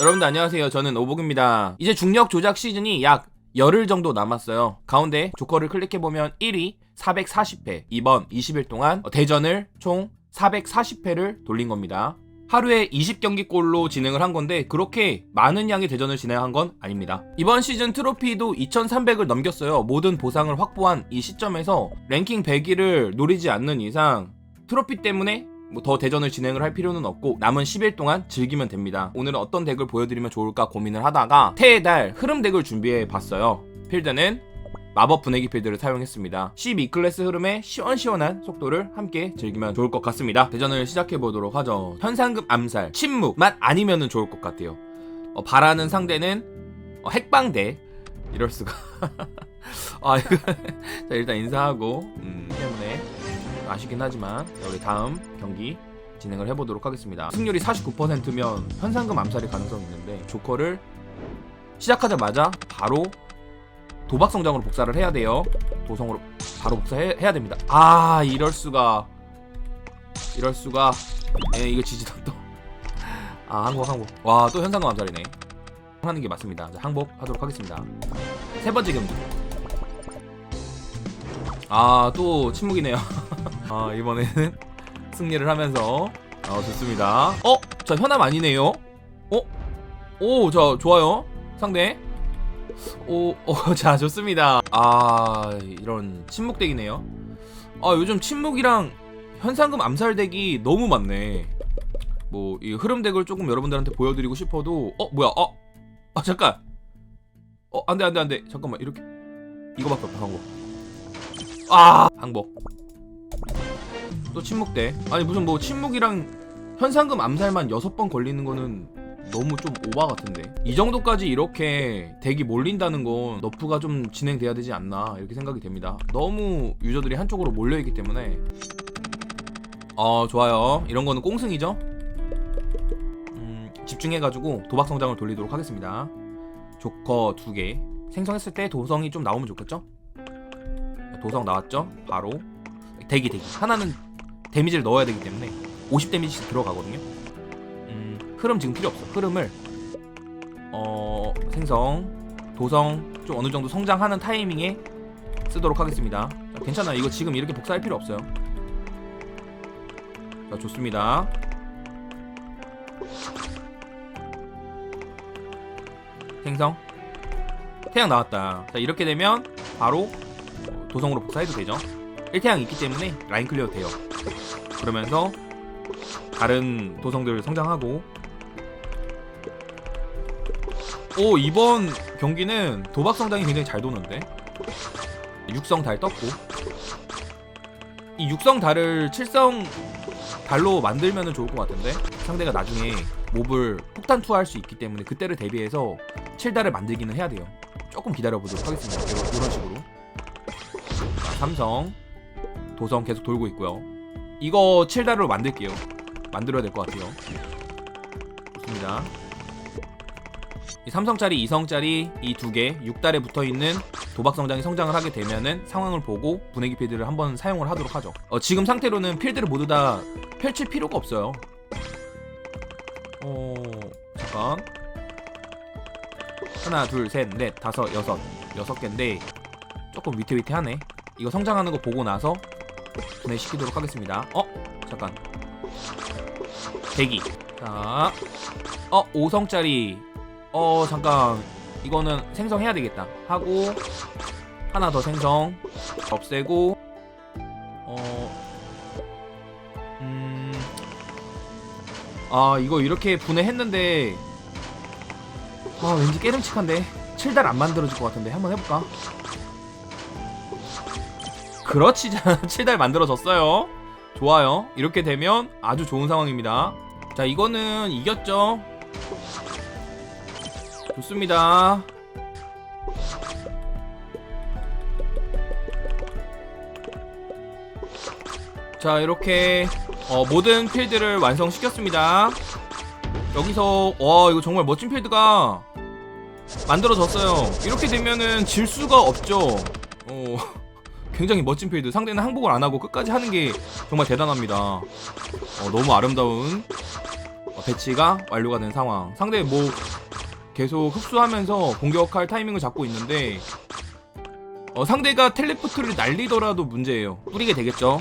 여러분들 안녕하세요. 저는 오복입니다. 이제 중력 조작 시즌이 약 열흘 정도 남았어요. 가운데 조커를 클릭해보면 1위 440회, 이번 20일 동안 대전을 총 440회를 돌린 겁니다. 하루에 20경기꼴로 진행을 한 건데 그렇게 많은 양의 대전을 진행한 건 아닙니다. 이번 시즌 트로피도 2300을 넘겼어요. 모든 보상을 확보한 이 시점에서 랭킹 100위를 노리지 않는 이상 트로피 때문에 뭐 더 대전을 진행을 할 필요는 없고 남은 10일 동안 즐기면 됩니다. 오늘은 어떤 덱을 보여드리면 좋을까 고민을 하다가 태의 달 흐름 덱을 준비해 봤어요. 필드는 마법 분해기 필드를 사용했습니다. 12클래스 흐름의 시원시원한 속도를 함께 즐기면 좋을 것 같습니다. 대전을 시작해 보도록 하죠. 현상금 암살, 침묵만 아니면은 좋을 것 같아요. 어, 바라는 상대는 어, 핵방대 이럴 수가. 아 이거 자 일단 인사하고 음, 아쉽긴 하지만 자, 우리 다음 경기 진행을 해보도록 하겠습니다. 승률이 49%면 현상금 암살의 가능성이 있는데 조커를 시작하자마자 바로 도박 성장으로 복사를 해야 돼요. 도성으로 바로 복사해 해야 됩니다. 아 이럴 수가 이럴 수가 에 이거 지지다 또. 아 항복 항복. 와 또 현상금 암살이네. 하는 게 맞습니다. 자, 항복하도록 하겠습니다. 세 번째 경기. 아 또 침묵이네요. 아 이번에는 승리를 하면서 어 좋습니다. 어? 자 현암 아니네요. 어? 오, 자 좋아요. 상대. 오, 어, 자 좋습니다. 아 이런 침묵덱이네요. 아 요즘 침묵이랑 현상금 암살덱이 너무 많네. 뭐 이 흐름덱을 조금 여러분들한테 보여드리고 싶어도 어 뭐야? 어? 아 잠깐. 어 안 돼 안 돼 안 돼 잠깐만 이렇게 이거밖에 없다 항복. 아 항복. 또 침묵대. 아니 무슨 뭐 침묵이랑 현상금 암살만 여섯 번 걸리는 거는 너무 좀 오바 같은데. 이 정도까지 이렇게 덱이 몰린다는 건 너프가 좀 진행돼야 되지 않나 이렇게 생각이 됩니다. 너무 유저들이 한쪽으로 몰려 있기 때문에. 어 좋아요. 이런 거는 꽁승이죠. 음, 집중해가지고 도박 성장을 돌리도록 하겠습니다. 조커 두 개. 생성했을 때 도성이 좀 나오면 좋겠죠? 도성 나왔죠? 바로 대기 대기. 하나는 데미지를 넣어야 되기 때문에 50 데미지씩 들어가거든요. 음, 흐름 지금 필요 없어. 흐름을 어 생성 도성 좀 어느 정도 성장하는 타이밍에 쓰도록 하겠습니다. 자, 괜찮아요. 이거 지금 이렇게 복사할 필요 없어요. 자 좋습니다. 생성 태양 나왔다. 자 이렇게 되면 바로 어, 도성으로 복사해도 되죠. 1태양 있기 때문에 라인 클리어 돼요. 그러면서 다른 도성들 성장하고. 오 이번 경기는 도박 성장이 굉장히 잘 도는데? 육성 달 떴고. 이 육성 달을 칠성 달로 만들면 좋을 것 같은데? 상대가 나중에 몹을 폭탄 투하할 수 있기 때문에 그때를 대비해서 7달을 만들기는 해야 돼요. 조금 기다려보도록 하겠습니다. 이런, 이런 식으로. 자, 삼성 도성 계속 돌고 있고요. 이거 7달로 만들게요. 만들어야 될 것 같아요. 좋습니다. 이 삼성짜리, 이성짜리 이 두개 6달에 붙어있는 도박 성장이 성장을 하게 되면은 상황을 보고 분해기 필드를 한번 사용을 하도록 하죠. 어, 지금 상태로는 필드를 모두 다 펼칠 필요가 없어요. 어... 잠깐. 하나 둘셋넷 다섯 여섯. 여섯 개인데 조금 위태위태하네. 이거 성장하는 거 보고 나서 분해시키도록 하겠습니다. 어? 잠깐. 대기. 자 어? 5성짜리. 어 잠깐. 이거는 생성해야 되겠다. 하고 하나 더 생성. 없애고 어 음... 아 이거 이렇게 분해했는데 아 왠지 깨름칙한데? 7달 안 만들어질 것 같은데. 한번 해볼까? 그렇지 7달 만들어졌어요. 좋아요. 이렇게 되면 아주 좋은 상황입니다. 자 이거는 이겼죠? 좋습니다. 자 이렇게 어, 모든 필드를 완성시켰습니다. 여기서 와 이거 정말 멋진 필드가 만들어졌어요. 이렇게 되면은 질 수가 없죠. 어, 굉장히 멋진 필드 상대는 항복을 안하고 끝까지 하는 게 정말 대단합니다 어, 너무 아름다운 어, 배치가 완료가 된 상황. 상대 뭐 계속 흡수하면서 공격할 타이밍을 잡고 있는데 어, 상대가 텔레포트를 날리더라도 문제예요. 뿌리게 되겠죠.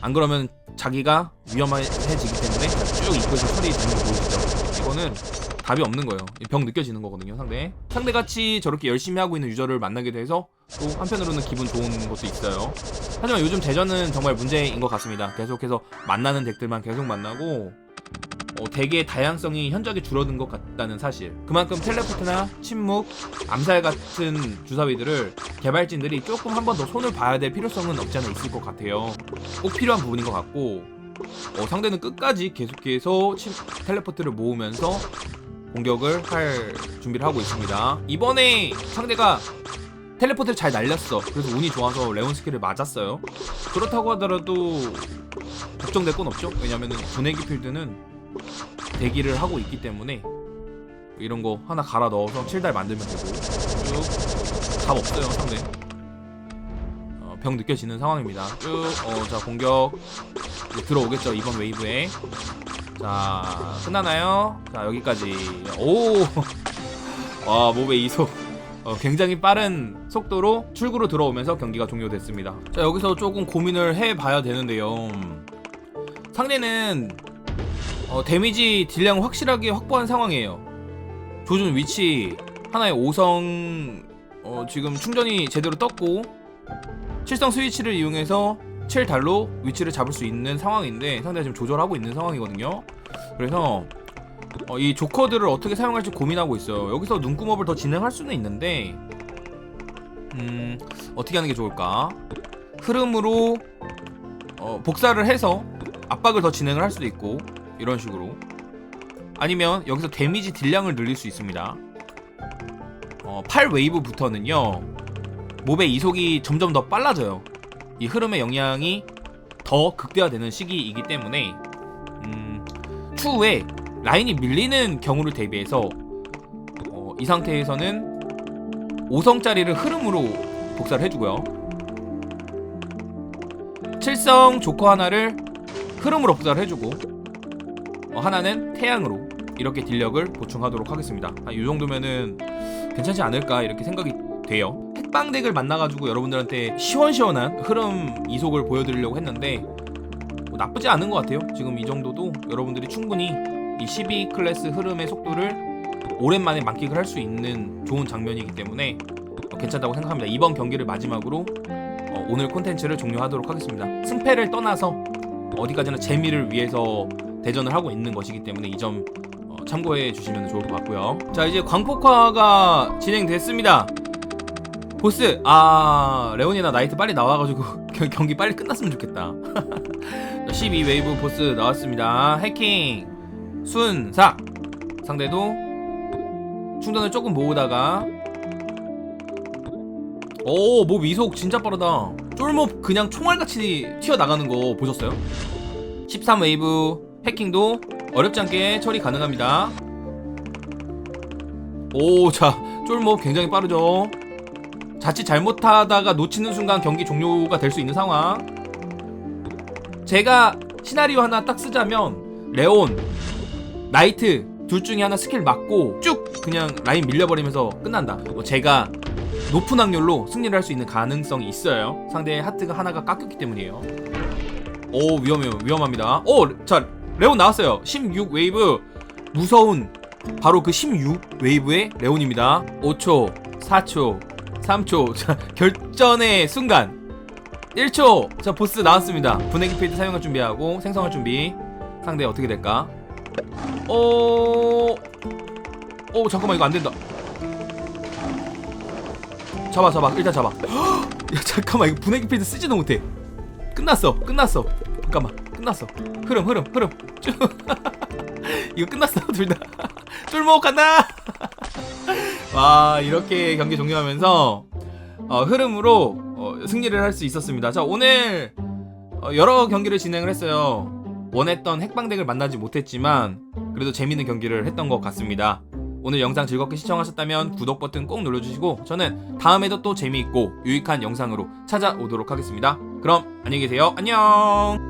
안 그러면 자기가 위험해지기 때문에 쭉 입구에서 처리 되는 거 보이시죠? 이거는 답이 없는 거예요. 병 느껴지는 거거든요, 상대. 상대같이 저렇게 열심히 하고 있는 유저를 만나게 돼서 또 한편으로는 기분 좋은 것도 있어요. 하지만 요즘 대전은 정말 문제인 것 같습니다. 계속해서 만나는 덱들만 계속 만나고 어, 덱의 다양성이 현저하게 줄어든 것 같다는 사실. 그만큼 텔레포트나 침묵, 암살 같은 주사위들을 개발진들이 조금 한 번 더 손을 봐야 될 필요성은 없지 않아 있을 것 같아요. 꼭 필요한 부분인 것 같고 어, 상대는 끝까지 계속해서 침, 텔레포트를 모으면서 공격을 할 준비를 하고 있습니다. 이번에 상대가 텔레포트를 잘 날렸어. 그래서 운이 좋아서 레온 스킬을 맞았어요. 그렇다고 하더라도 걱정될 건 없죠. 왜냐면은 분해기 필드는 대기를 하고 있기 때문에 이런 거 하나 갈아 넣어서 7달 만들면 되고 쭉답 없어요 상대. 어, 병 느껴지는 상황입니다. 쭉, 어, 자 공격 들어오겠죠 이번 웨이브에. 자 끝나나요? 자 여기까지. 오, 와 몸의 이속. 어, 굉장히 빠른 속도로 출구로 들어오면서 경기가 종료됐습니다. 자 여기서 조금 고민을 해봐야 되는데요. 상대는 어, 데미지 딜량 확실하게 확보한 상황이에요. 조준 위치 하나의 5성 어, 지금 충전이 제대로 떴고 7성 스위치를 이용해서 7달로 위치를 잡을 수 있는 상황인데 상대가 지금 조절하고 있는 상황이거든요. 그래서 어, 이 조커들을 어떻게 사용할지 고민하고 있어요. 여기서 눈구멍을 더 진행할 수는 있는데 음, 어떻게 하는 게 좋을까? 흐름으로 어, 복사를 해서 압박을 더 진행을 할 수도 있고 이런 식으로 아니면 여기서 데미지 딜량을 늘릴 수 있습니다. 어, 8 웨이브부터는요 몹의 이속이 점점 더 빨라져요. 이 흐름의 영향이 더 극대화되는 시기이기 때문에 음, 추후에 라인이 밀리는 경우를 대비해서 어, 이 상태에서는 5성짜리를 흐름으로 복사를 해주고요. 7성 조커 하나를 흐름으로 복사를 해주고 어, 하나는 태양으로 이렇게 딜력을 보충하도록 하겠습니다. 아, 이 정도면은 괜찮지 않을까 이렇게 생각이 돼요. 핵방덱을 만나가지고 여러분들한테 시원시원한 흐름 이속을 보여드리려고 했는데 뭐 나쁘지 않은 것 같아요. 지금 이 정도도 여러분들이 충분히 이 12 클래스 흐름의 속도를 오랜만에 만끽을 할 수 있는 좋은 장면이기 때문에 어, 괜찮다고 생각합니다. 이번 경기를 마지막으로 어, 오늘 콘텐츠를 종료하도록 하겠습니다. 승패를 떠나서 어디까지나 재미를 위해서 대전을 하고 있는 것이기 때문에 이점 어, 참고해 주시면 좋을 것 같고요. 자 이제 광폭화가 진행됐습니다. 보스 아 레온이나 나이트 빨리 나와가지고 경- 경기 빨리 끝났으면 좋겠다. 12 웨이브 보스 나왔습니다. 해킹 순삭 상대도 충전을 조금 모으다가 오몹 이속 진짜 빠르다. 쫄몹 그냥 총알같이 튀어나가는 거 보셨어요? 13 웨이브 해킹도 어렵지 않게 처리 가능합니다. 오, 자, 쫄몹 굉장히 빠르죠. 자칫 잘못하다가 놓치는 순간 경기 종료가 될 수 있는 상황. 제가 시나리오 하나 딱 쓰자면 레온, 나이트 둘 중에 하나 스킬 맞고 쭉 그냥 라인 밀려버리면서 끝난다. 뭐 제가 높은 확률로 승리를 할 수 있는 가능성이 있어요. 상대의 하트가 하나가 깎였기 때문이에요. 오 위험해요 위험합니다 오자 레온 나왔어요 16 웨이브 무서운 바로 그 16 웨이브의 레온입니다 5초 4초 3초. 자 결전의 순간. 1초. 자 보스 나왔습니다. 분해기 필드 사용할 준비하고 생성할 준비. 상대 어떻게 될까? 오... 오 잠깐만 이거 안 된다. 잡아 잡아. 일단 잡아. 야 잠깐만 이거 분해기 필드 쓰지도 못해. 끝났어 끝났어. 잠깐만 끝났어. 흐름 흐름 흐름. 쭉 이거 끝났어 둘다. 쫄목 간다 와 이렇게 경기 종료하면서 어, 흐름으로 어, 승리를 할 수 있었습니다 자 오늘 어, 여러 경기를 진행을 했어요 원했던 핵방덱을 만나지 못했지만 그래도 재밌는 경기를 했던 것 같습니다 오늘 영상 즐겁게 시청하셨다면 구독 버튼 꼭 눌러주시고 저는 다음에도 또 재미있고 유익한 영상으로 찾아오도록 하겠습니다. 그럼 안녕히 계세요. 안녕.